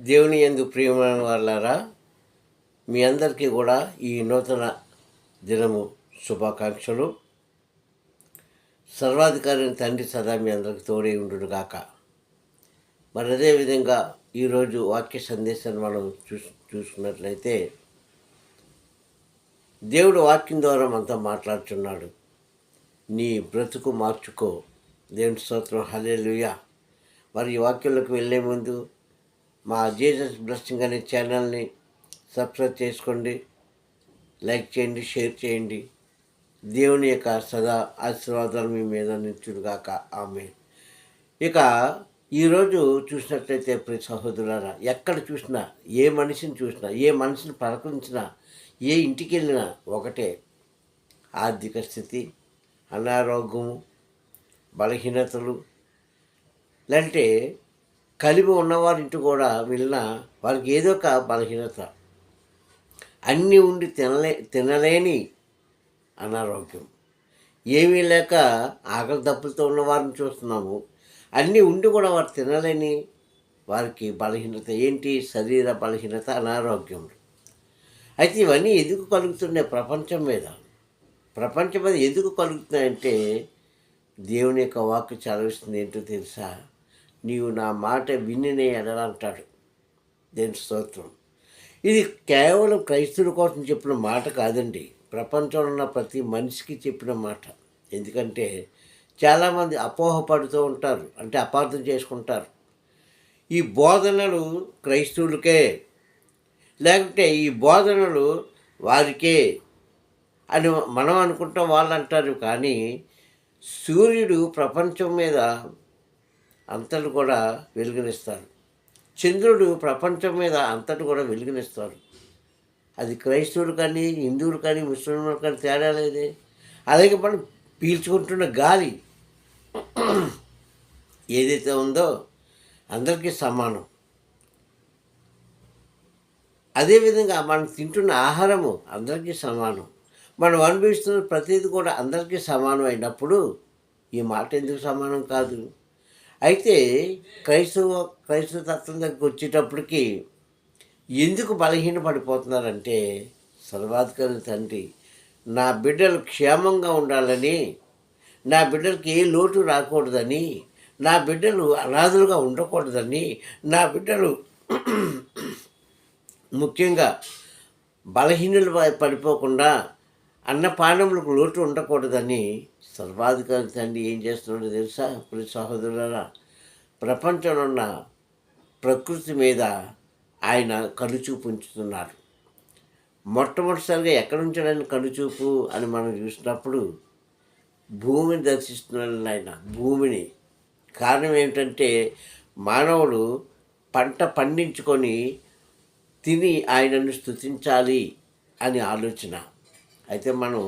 దేవుని ఎందు ప్రియమైన వాళ్ళారా మీ అందరికీ కూడా ఈ నూతన దినము శుభాకాంక్షలు. సర్వాధికారి తండ్రి సదా మీ అందరికి తోడే ఉండును గాక మరి అదేవిధంగా ఈరోజు వాక్య సందేశాన్ని మనం చూసు చూసుకున్నట్లయితే దేవుడు వాక్యం ద్వారా మనతో మాట్లాడుతున్నాడు నీ బ్రతుకు మార్చుకో. దేవుని స్తోత్రం. హల్లెలూయా. మరి ఈ వాక్యంలోకి వెళ్ళే ముందు మా జీసస్ బ్లెస్సింగ్ అనే ఛానల్ని సబ్స్క్రైబ్ చేసుకోండి లైక్ చేయండి షేర్ చేయండి. దేవుని యొక్క సదా ఆశీర్వాదాలు మీ మీద నిత్యుడుగాక ఆమె ఇక ఈరోజు చూసినట్లయితే ప్రతి సహోదరులారా ఎక్కడ చూసినా ఏ మనిషిని చూసినా ఏ మనిషిని పలకరించినా ఏ ఇంటికి వెళ్ళినా ఒకటే ఆర్థిక స్థితి అనారోగ్యము బలహీనతలు. లేదంటే కలిపి ఉన్నవారింటి కూడా వెళ్ళినా వారికి ఏదో ఒక బలహీనత. అన్నీ ఉండి తినలే తినలేని అనారోగ్యం. ఏమీ లేక ఆకలి దప్పులతో ఉన్న వారిని చూస్తున్నాము. అన్నీ ఉండి కూడా వారు తినలేని వారికి బలహీనత ఏంటి? శరీర బలహీనత అనారోగ్యం. అయితే ఇవన్నీ ఎందుకు కలుగుతున్నాయి ప్రపంచం మీద? ప్రపంచం మీద ఎందుకు కలుగుతున్నాయంటే దేవుని యొక్క వాక్కు చదివిస్తుంది ఏంటో తెలుసా? నీవు నా మాట వినినే ఎడలంటాడు దేని స్తోత్రం. ఇది కేవలం క్రైస్తవుల కోసం చెప్పిన మాట కాదండి. ప్రపంచంలో ఉన్న ప్రతి మనిషికి చెప్పిన మాట. ఎందుకంటే చాలామంది అపోహపడుతూ ఉంటారు. అంటే అపార్థం చేసుకుంటారు. ఈ బోధనలు క్రైస్తవులకే లేకుంటే ఈ బోధనలు వారికే అని మనం అనుకుంటాం వాళ్ళు అంటారు కానీ సూర్యుడు ప్రపంచం మీద అంతటి కూడా వెలుగునిస్తాడు. చంద్రుడు ప్రపంచం మీద అంతటి కూడా వెలుగునిస్తాడు. అది క్రైస్తవులు కానీ హిందువులు కానీ ముస్లింలు కానీ తేడా లేదే. అలాగే మనం పీల్చుకుంటున్న గాలి ఏదైతే ఉందో అందరికీ సమానం. అదేవిధంగా మనం తింటున్న ఆహారము అందరికీ సమానం. మనం అనుభవిస్తున్న ప్రతిదీ కూడా అందరికీ సమానం అయినప్పుడు ఈ మాట ఎందుకు సమానం కాదు? అయితే క్రైస్తవ క్రైస్తవ తత్వం దగ్గరికి వచ్చేటప్పటికి ఎందుకు బలహీన పడిపోతున్నారంటే సర్వాధికారి తండ్రి నా బిడ్డలు క్షేమంగా ఉండాలని నా బిడ్డలకి ఏ లోటు రాకూడదని నా బిడ్డలు అనాథులుగా ఉండకూడదని నా బిడ్డలు ముఖ్యంగా బలహీనులు పడిపోకుండా అన్నపానములకు లోటు ఉండకూడదని సర్వాధికారి తండ్రి ఏం చేస్తున్నాడో తెలుసా? ఇప్పుడు సహోదరులరా ప్రపంచంలో ఉన్న ప్రకృతి మీద ఆయన కనుచూపు ఉంచుతున్నారు మొట్టమొదటిసారిగా ఎక్కడ ఉంచాడని కనుచూపు అని మనం చూసినప్పుడు భూమిని దర్శిస్తున్నాడు ఆయన భూమిని. కారణం ఏమిటంటే మానవుడు పంట పండించుకొని తిని ఆయనను స్తుతించాలి అని ఆలోచన. అయితే మనం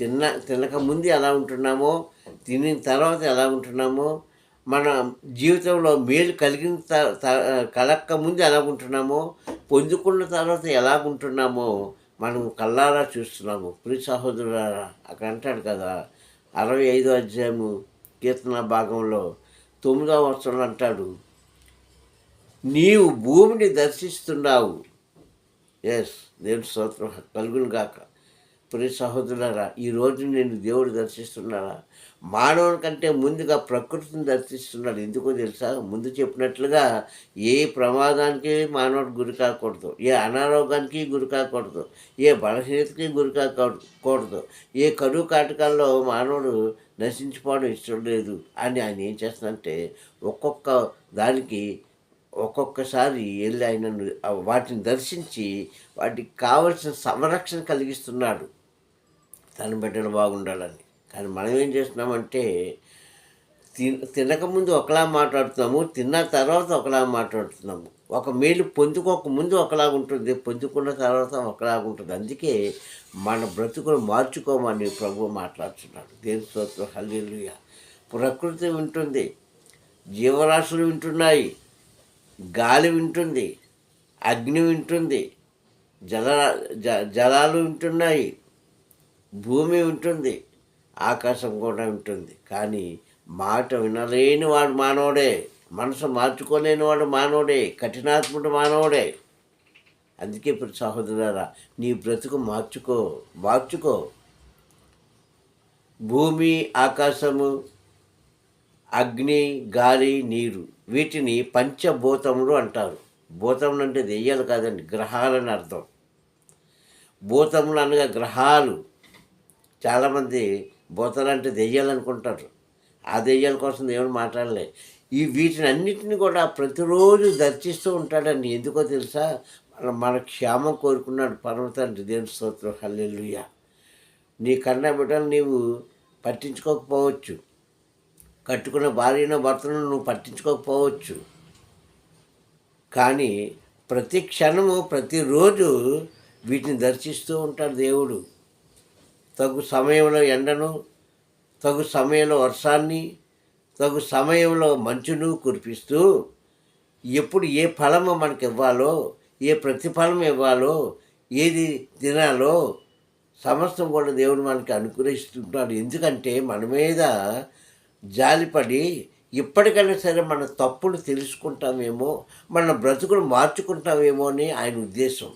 తిన్న తినక ముందు ఎలా ఉంటున్నామో తినిన తర్వాత ఎలా ఉంటున్నామో మన జీవితంలో మేలు కలిగిన త- త- కలక్క ముందు ఎలా ఉంటున్నామో పొందుకున్న తర్వాత ఎలా ఉంటున్నామో మనం కల్లారా చూస్తున్నాము. ప్రి సహోదరులారా అక్కడ అంటాడు కదా అరవై ఐదో అధ్యాయము కీర్తన భాగంలో తొమ్మిదవ వర్షంలో అంటాడు నీవు భూమిని దర్శిస్తున్నావు. ఎస్ నేను స్తోత్రం కలుగును గాక. ప్రియ సహోదరులారా ఈరోజు నేను దేవుడు దర్శిస్తున్నారా మానవుని కంటే ముందుగా ప్రకృతిని దర్శిస్తున్నాడు. ఎందుకో తెలుసా? ముందు చెప్పినట్లుగా ఏ ప్రమాదానికి మానవుడు గురి కాకూడదు. ఏ అనారోగ్యానికి గురి కాకూడదు. ఏ బలహీనతకి గురి కాకూడదు. ఏ కరువు కాటకాల్లో మానవుడు నశించిపోవడం ఇష్టం లేదు. అని ఆయన ఏం చేస్తానంటే ఒక్కొక్క దానికి ఒక్కొక్కసారి వెళ్ళి ఆయన వాటిని దర్శించి వాటికి కావలసిన సంరక్షణ కలిగిస్తున్నాడు. తన బిడ్డలు బాగుండాలని. కానీ మనం ఏం చేస్తున్నామంటే తి తినకముందు ఒకలా మాట్లాడుతున్నాము తిన్న తర్వాత ఒకలా మాట్లాడుతున్నాము. ఒక మేలు పొందుకోక ముందు ఒకలాగా ఉంటుంది పొందుకున్న తర్వాత ఒకలాగా ఉంటుంది. అందుకే మన బ్రతుకులు మార్చుకోమని ప్రభు మాట్లాడుతున్నాడు. దేని స్తోత్రం. హల్లేలుయ. ప్రకృతి వింటుంది జీవరాశులు వింటున్నాయి గాలి వింటుంది అగ్ని వింటుంది జల జ జలాలు వింటున్నాయి. భూమి ఉంటుంది ఆకాశం కూడా ఉంటుంది. కానీ మాట వినలేని వాడు మానవుడే మనసు మార్చుకోలేని వాడు మానవుడే కఠినాత్ముడు మానవుడే. అందుకే ఇప్పుడు సహోదరులారా నీ బ్రతుకు మార్చుకో మార్చుకో. భూమి ఆకాశము అగ్ని గాలి నీరు వీటిని పంచభూతములు అంటారు. భూతములు అంటే దెయ్యాలు కాదండి గ్రహాలని అర్థం. భూతములు అనగా గ్రహాలు. చాలామంది భూతాలు దెయ్యాలు అనుకుంటారు ఆ దెయ్యాల కోసం దేవుడు మాట్లాడలే. ఈ వీటిని అన్నిటిని కూడా ప్రతిరోజు దర్శిస్తూ ఉంటాడండి ఎందుకో తెలుసా? మన మన క్షేమం కోరుకున్నాడు పర్వతండ్రి దేవుని స్తోత్రం. హల్లెలూయ. నీ కన్న బిడ్డలు నీవు పట్టించుకోకపోవచ్చు. కట్టుకున్న భార్యను భర్తను నువ్వు పట్టించుకోకపోవచ్చు. కానీ ప్రతి క్షణము ప్రతిరోజు వీటిని దర్శిస్తూ ఉంటాడు దేవుడు. తగు సమయంలో ఎండను తగు సమయంలో వర్షాన్ని తగు సమయంలో మంచును కురిపిస్తూ ఎప్పుడు ఏ ఫలము మనకి ఇవ్వాలో ఏ ప్రతిఫలం ఇవ్వాలో ఏది తినాలో సమస్తం కూడా దేవుడు మనకి అనుగ్రహిస్తుంటాడు. ఎందుకంటే మన మీద జాలిపడి ఇప్పటికైనా సరే మన తప్పులు తెలుసుకుంటామేమో మన బ్రతుకులు మార్చుకుంటామేమో అని ఆయన ఉద్దేశం.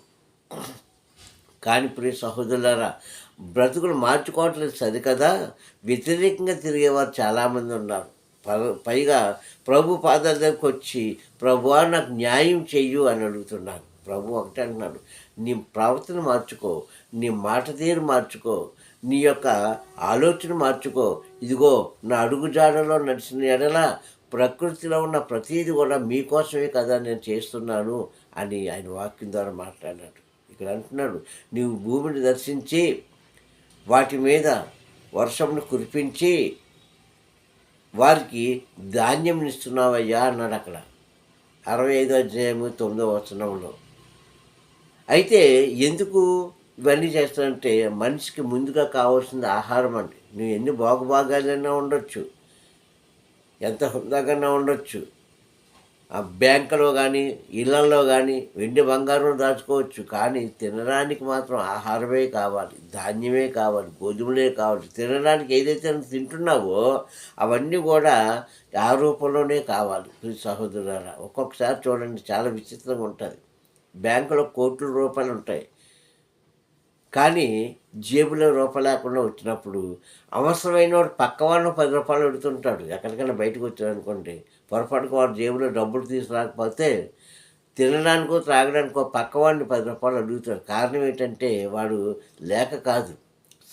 కానీ ప్రియ సహోదరులారా బ్రతుకులు మార్చుకోవట్లేదు సరికదా వ్యతిరేకంగా తిరిగేవారు చాలామంది ఉన్నారు. ప- పైగా ప్రభు పాదాల దగ్గరకు వచ్చి ప్రభువా నాకు న్యాయం చెయ్యు అని అడుగుతున్నాను ప్రభు ఒకటే అంటున్నాడు నీ ప్రవర్తన మార్చుకో నీ మాట తీరు మార్చుకో నీ యొక్క ఆలోచన మార్చుకో. ఇదిగో నా అడుగుజాడలో నడిచిన ఎడల ప్రకృతిలో ఉన్న ప్రతీది కూడా మీకోసమే కదా నేను చేస్తున్నాను అని ఆయన వాక్యం ద్వారా మాట్లాడాడు. ఇక్కడ అంటున్నాడు నీవు భూమిని దర్శించి వాటి మీద వర్షంను కురిపించి వారికి ధాన్యం ఇస్తున్నావయ్యా అన్నాడు అక్కడ. అరవై ఐదో అధ్యాయము తొమ్మిదో వచనంలో. అయితే ఎందుకు ఇవన్నీ చేస్తానంటే మనిషికి ముందుగా కావాల్సింది ఆహారం అండి. నువ్వు ఎన్ని బాగుబాగాలైనా ఉండొచ్చు. ఎంత హుందాకన్నా ఉండొచ్చు. ఆ బ్యాంకులో కానీ ఇళ్ళలో కానీ వెండి బంగారం దాచుకోవచ్చు. కానీ తినడానికి మాత్రం ఆహారమే కావాలి ధాన్యమే కావాలి గోధుమలే కావాలి. తినడానికి ఏదైతే తింటున్నావో అవన్నీ కూడా ఆ రూపంలోనే కావాలి. ప్రియ సహోదరులారా ఒక్కొక్కసారి చూడండి చాలా విచిత్రంగా ఉంటుంది. బ్యాంకులో కోట్ల రూపాయలు ఉంటాయి. కానీ జేబులో రూప లేకుండా వచ్చినప్పుడు అవసరమైన వాడు పక్క పది రూపాయలు అడుగుతుంటాడు. ఎక్కడికైనా బయటకు వచ్చాడనుకోండి పొరపాటుకు వాడు జేబులో డబ్బులు తీసుకురాకపోతే తినడానికో త్రాగడానికో పక్కవాడిని పది రూపాయలు అడుగుతాడు. కారణం ఏంటంటే వాడు లేక కాదు.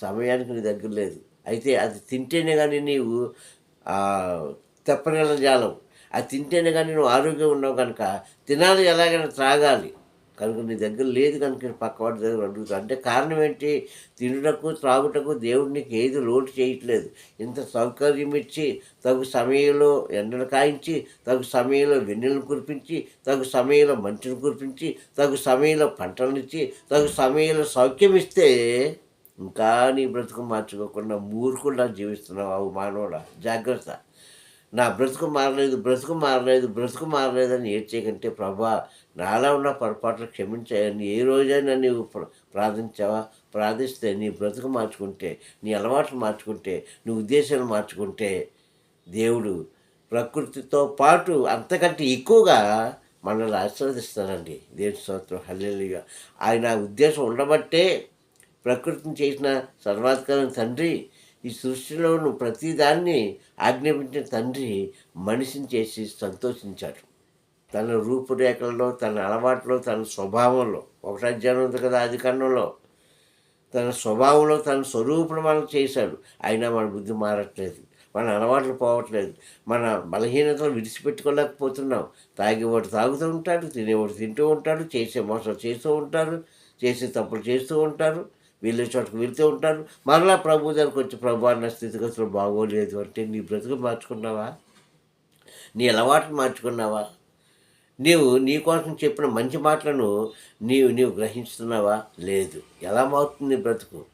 సమయానికి నీ దగ్గర లేదు. అయితే అది తింటేనే కానీ నీవు తెప్పగల జాలం. అది తింటేనే కానీ నువ్వు ఆరోగ్యం ఉన్నావు కనుక తినాలి ఎలాగైనా త్రాగాలి. కనుక నీ దగ్గర లేదు కనుక పక్కవాడి దగ్గర అడుగుతా. అంటే కారణం ఏంటి? తినుటకు త్రాగుటకు దేవుడు నీకు ఏది లోటు చేయట్లేదు. ఇంత సౌకర్యం ఇచ్చి తగు సమయంలో ఎండలు కాయించి తగు సమయంలో వెన్నెలను కురిపించి తగు సమయంలో మంచును కురిపించి తగు సమయంలో పంటలనిచ్చి తగు సమయంలో సౌఖ్యం ఇస్తే ఇంకా నీ బ్రతుకు మార్చుకోకుండా మూర్ఖుల్లా జీవిస్తున్నావు అవు మానవుడా. జాగ్రత్త. నా బ్రతుకు మారలేదు బ్రతుకు మారలేదు బ్రతుకు మారలేదు అని ఏడ్చేయకంటే ప్రభా నాలో ఉన్న పొరపాట్లు క్షమించాయని ఏ రోజైనా నీవు ప్రార్థించావా? ప్రార్థిస్తే నీ బ్రతుకు మార్చుకుంటే నీ అలవాట్లు మార్చుకుంటే నీ ఉద్దేశాలు మార్చుకుంటే దేవుడు ప్రకృతితో పాటు అంతకంటే ఎక్కువగా మనల్ని ఆశీర్వదిస్తారండి దేవుని స్తోత్రం. హల్లెలుగా ఆయన ఉద్దేశం ఉండబట్టే ప్రకృతిని చేసిన సర్వాధికారం తండ్రి ఈ సృష్టిలో నువ్వు ప్రతిదాన్ని ఆజ్ఞాపించిన తండ్రి మనిషిని చేసి సంతోషించాడు. తన రూపురేఖలలో తన అలవాట్లో తన స్వభావంలో ఒకటి అధ్యాయం ఉంది కదా అధికరణంలో తన స్వభావంలో తన స్వరూపును మనం చేశాడు. అయినా మన బుద్ధి మారట్లేదు మన అలవాట్లు పోవట్లేదు మన బలహీనతలు విడిచిపెట్టుకోలేకపోతున్నాం. తాగేవాడు తాగుతూ ఉంటాడు తినేవాడు తింటూ ఉంటాడు చేసే మోసాలు చేస్తూ ఉంటారు చేసే తప్పులు చేస్తూ ఉంటారు. వెళ్ళే చోటకు వెళ్తూ ఉంటారు. మరలా ప్రభు దగ్గరకు వచ్చి ప్రభు అన్న స్థితిగతులు బాగోలేదు అంటే నీ బ్రతుకు మార్చుకున్నావా? నీ అలవాట్లు మార్చుకున్నావా? నీవు నీ కోసం చెప్పిన మంచి మాటలను నీవు నీవు గ్రహిస్తున్నావా లేదు. ఎలా మారుతుంది బ్రతుకు?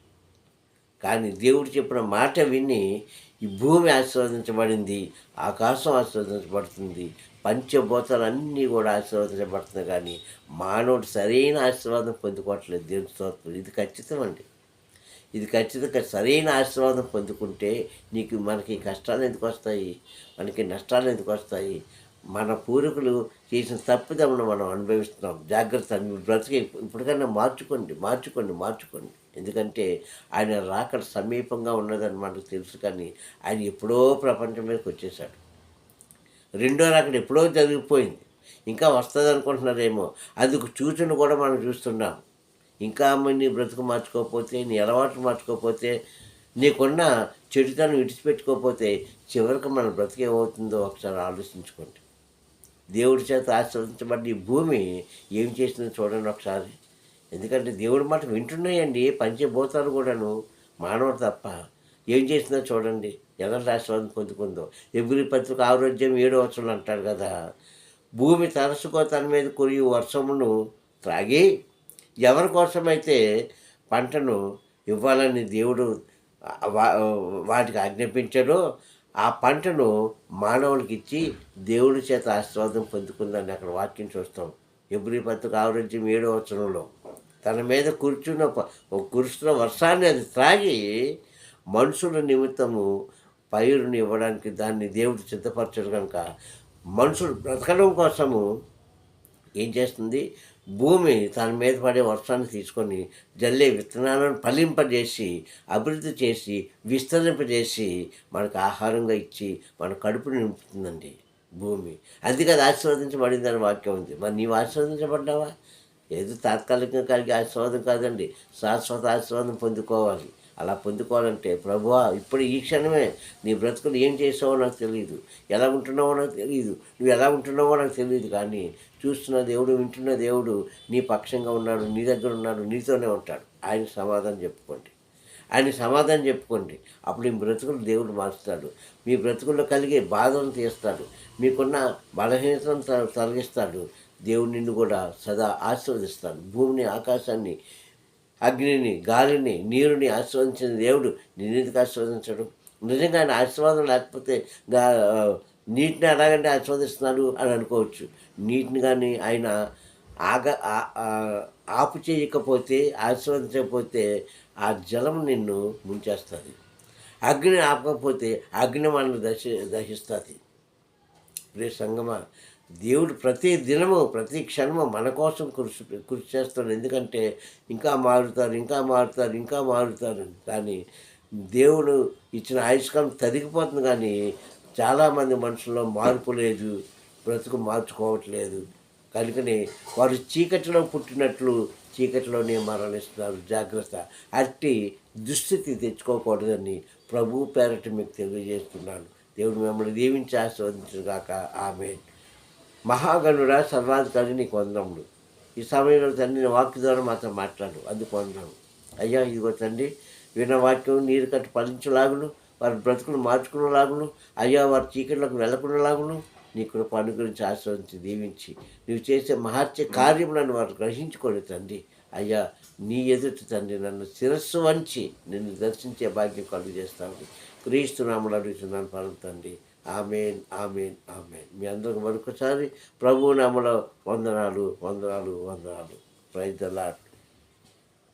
కానీ దేవుడు చెప్పిన మాట విని ఈ భూమి ఆస్వాదించబడింది ఆకాశం ఆస్వాదించబడుతుంది పంచభూతాలన్నీ కూడా ఆశీర్వదించబడుతున్నాయి కానీ మానవుడు సరైన ఆశీర్వాదం పొందుకోవట్లేదు. దేవుని స్తోత్రం. ఇది ఖచ్చితం అండి. ఇది ఖచ్చితంగా సరైన ఆశీర్వాదం పొందుకుంటే నీకు మనకి కష్టాలు ఎందుకు వస్తాయి? మనకి నష్టాలు ఎందుకు వస్తాయి? మన పూర్వీకులు చేసిన తప్పిదమ్మను మనం అనుభవిస్తున్నాం. జాగ్రత్త మీ బ్రతికి ఇప్పటికైనా మార్చుకోండి. మార్చుకోండి. మార్చుకోండి. ఎందుకంటే ఆయన రాకడ సమీపంగా ఉన్నదని మనకు తెలుసు. కానీ ఆయన ఎప్పుడో ప్రపంచం మీదకి వచ్చేసాడు రెండో రాకడ ఎప్పుడో జరిగిపోయింది. ఇంకా వస్తుంది అనుకుంటున్నారేమో. అందుకు సూచన కూడా మనం చూస్తున్నాం. ఇంకా అమ్మని బ్రతుకు మార్చుకోకపోతే నీ అలవాట్లు మార్చుకోకపోతే నీకున్న చెడుతనం విడిచిపెట్టుకోకపోతే చివరికి మన బ్రతుకు ఏమవుతుందో ఒకసారి ఆలోచించుకోండి. దేవుడి చేత ఆశీర్వదించబడ్డ ఈ భూమి ఏం చేసిందో చూడండి ఒకసారి. ఎందుకంటే దేవుడి మాట వింటున్నాయండి పంచభూతాలు కూడాను మానవుడు తప్ప. ఏం చేసిందో చూడండి ఎలాంటి రాష్ట్రాన్ని పొందుకుందో. ఎగురి పత్రిక ఆరోగ్యం ఏడో వచనం అంటాడు కదా భూమి తరచుకో తన మీద కురి వర్షమును త్రాగి ఎవరి కోసమైతే పంటను ఇవ్వాలని దేవుడు వాటికి ఆజ్ఞాపించాడో ఆ పంటను మానవులకి ఇచ్చి దేవుడి చేత ఆశీర్వాదం పొందుకుందని అక్కడ వాక్యం చూస్తాం. ఎబ్రి పత్రిక ఆరోగ్యం ఏడో వచనంలో. తన మీద కూర్చున్న కురుస్తున్న వర్షాన్ని అది త్రాగి మనుషుల నిమిత్తము పైరుని ఇవ్వడానికి దాన్ని దేవుడు సిద్ధపరచడు కనుక మనుషులు బ్రతకడం కోసము ఏం చేస్తుంది? భూమి తన మీద పడే వర్షాన్ని తీసుకొని జల్లే విత్తనాలను ఫలింపజేసి అభివృద్ధి చేసి విస్తరింపజేసి మనకు ఆహారంగా ఇచ్చి మన కడుపుని నింపుతుందండి భూమి. అందుకే అది ఆశీర్వదించబడిందని వాక్యం ఉంది. మరి నీవు ఆశీర్వదించబడ్డావా? ఏదో తాత్కాలికంగా కలిగే ఆశీర్వాదం కాదండి. శాశ్వత ఆశీర్వాదం పొందుకోవాలి. అలా పొందుకోవాలంటే ప్రభువా ఇప్పుడు ఈ క్షణమే నీ బ్రతుకులు ఏం చేసావో నాకు తెలియదు ఎలా ఉంటున్నావో నాకు తెలియదు నువ్వు ఎలా ఉంటున్నావో నాకు తెలియదు కానీ చూస్తున్న దేవుడు వింటున్న దేవుడు నీ పక్షంగా ఉన్నాడు నీ దగ్గర ఉన్నాడు నీతోనే ఉంటాడు. ఆయన సమాధానం చెప్పుకోండి. ఆయన సమాధానం చెప్పుకోండి. అప్పుడు మీ బ్రతుకులు దేవుడు మారుస్తాడు మీ బ్రతుకుల్లో కలిగే బాధను తీస్తాడు మీకున్న బలహీనతను తొలగిస్తాడు. దేవుడు నిన్ను కూడా సదా ఆశీర్వదిస్తాడు. భూమిని ఆకాశాన్ని అగ్నిని గాలిని నీరుని ఆస్వాదించిన దేవుడు నిన్నెందుకు ఆస్వాదించడు. నిజంగా ఆయన ఆశీర్వాదం లేకపోతే నీటిని ఎలాగంటే ఆస్వాదిస్తున్నాడు అని అనుకోవచ్చు. నీటిని కానీ ఆయన ఆగ ఆపు చేయకపోతే ఆస్వాదించకపోతే ఆ జలం నిన్ను ముంచేస్తుంది. అగ్ని ఆపకపోతే అగ్ని మనల్ని దశ దహిస్తుంది. రే సంగమ దేవుడు ప్రతి దినము ప్రతి క్షణము మన కోసం కృషి కృషి చేస్తాడు. ఎందుకంటే ఇంకా మారుతారు ఇంకా మారుతారు ఇంకా మారుతారు కానీ దేవుడు ఇచ్చిన ఆయుష్కాలం తరిగిపోతుంది కానీ చాలామంది మనుషుల్లో మార్పు లేదు బ్రతుకు మార్చుకోవట్లేదు. కనుకనే వారు చీకటిలో పుట్టినట్లు చీకటిలోనే మరణిస్తున్నారు. జాగ్రత్త. అట్టి దుస్థితి తెచ్చుకోకూడదని ప్రభు పేరట మీకు తెలియజేస్తున్నాను. దేవుడు మిమ్మల్ని దీవించి ఆస్వాదించుగాక ఆమె మహాగణుడా సర్వాధికారి నీకు వందములు ఈ సమయంలో తండ్రి వాక్య ద్వారా మాతో మాట్లాడు అందుకు అందాము అయ్యా ఇదిగో తండ్రి విన్న వాక్యం నీరు కట్టి ఫలించలాగును వారి బ్రతుకులు మార్చుకునేలాగును అయ్యా వారి చీకట్లకు వెళ్ళకునేలాగును నీ కృప అనుగురించి ఆశ్రయించి దీవించి నువ్వు చేసే మహత్య కార్యములను వారు గ్రహించుకోలేదు తండ్రి. అయ్యా నీ ఎదుటి తండ్రి నన్ను శిరస్సు వంచి నిన్ను దర్శించే భాగ్యం కలుగు చేస్తాను క్రీస్తునాములు అడుగుతున్నాను పరం తండ్రి. Amen amen amen. మీ అందరికి మరొకసారి ప్రభు నామలో వందనాలు వందనాలు వందనాలు. Praise the lord